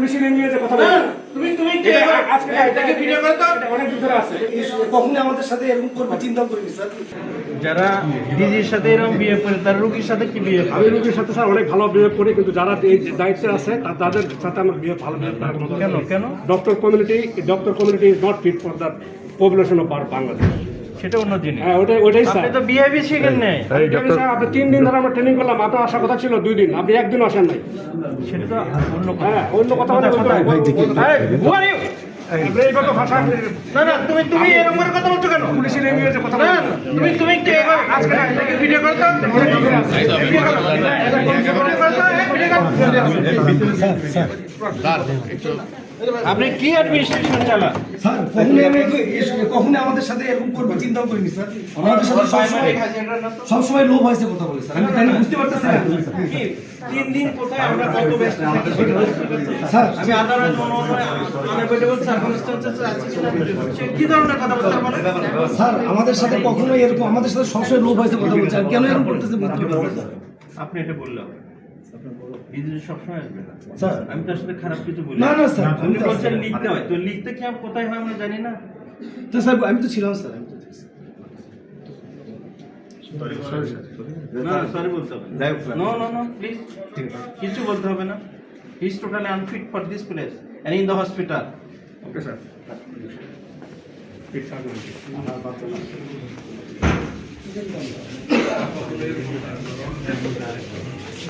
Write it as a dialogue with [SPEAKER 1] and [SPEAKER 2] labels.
[SPEAKER 1] পুলিশের নিয়ে যে কথা বলব।
[SPEAKER 2] তুমি তুমি কে?
[SPEAKER 1] আজকে
[SPEAKER 2] এটাকে ভিডিও করে তো।
[SPEAKER 1] অনেক ভিতরে আছে।
[SPEAKER 3] কখনই আমাদের সাথে এরকম করবে চিন্তা করিনি স্যার।
[SPEAKER 4] যারা ডিজির সাথে এরকম বিয়ে করে তারা রুগীর সাথে কি বিয়ে
[SPEAKER 1] আমি রোগীর সাথে স্যার অনেক ভালো বিহেভ করি কিন্তু যারা এই দায়িত্বে আছে তা- তাদের সাথে আমার বিহেভ ভালো বিহেভ
[SPEAKER 4] কেন কেন
[SPEAKER 1] doctor community doctor community is not fit for the population of our Bangladesh
[SPEAKER 4] সেটা অন্য জিনিস।
[SPEAKER 1] হ্যাঁ ওটাই ওটাই স্যার।
[SPEAKER 4] আপনি তো বিহেভি শিখেন নাই।
[SPEAKER 1] আপনি তিন দিন ধরে আমরা ট্রেনিং করলাম আপনার আসার কথা ছিল দুই দিন আপনি একদিন আসেন নাই।
[SPEAKER 4] সেটা তো অন্য কথা।
[SPEAKER 1] হ্যাঁ অন্য কথা বলে
[SPEAKER 4] না না তুমি তুমি এরকম করে কথা বলছো কেন?
[SPEAKER 1] পুলিশের কথা
[SPEAKER 4] না তুমি তুমি কে আজকে ভিডিও করো। তো ভিডিও করো ভিডিও করো আপনি কি অ্যাডমিনিস্ট্রেশন চালান?
[SPEAKER 3] স্যার কখনই আমি কখনই আমাদের সাথে এরকম করবে চিন্তা করিনি স্যার। আমাদের সাথে সবসময় সবসময় লোভ হয়েছে কথা বলে স্যার। আমি তাই বুঝতে পারতেছি না?
[SPEAKER 2] তিন দিন কোথায় আমরা কত ব্যস্ত পারছি।
[SPEAKER 3] স্যার।
[SPEAKER 2] আমি আদালত আনএভেলেবল সার্কামস্টেন্সেস আছে সেটা কি ধরনের কথা বলতে
[SPEAKER 3] স্যার আমাদের সাথে কখনো এরকম আমাদের সাথে সবসময় লোভ হয়েছে কথা বলছে কেন এরকম করতেছে বুঝতে পারতেছি না।
[SPEAKER 4] আপনি এটা বললাম আমি তার সাথে খারাপ কিছু বলি
[SPEAKER 3] না না। স্যার
[SPEAKER 4] আপনি
[SPEAKER 3] তো
[SPEAKER 4] বলছেন লিখতে হয়। তো লিখতে কি কোথায় হয় আমরা জানি না।
[SPEAKER 3] তো স্যার আমি তো ছিলাম স্যার আমি তো ছিলাম।
[SPEAKER 4] না সরি বলতে হবে নো। নো নো প্লিজ কিছু বলতে হবে না। He is totally unfit for this place and in the hospital
[SPEAKER 1] okay sir ঠিক স্যার।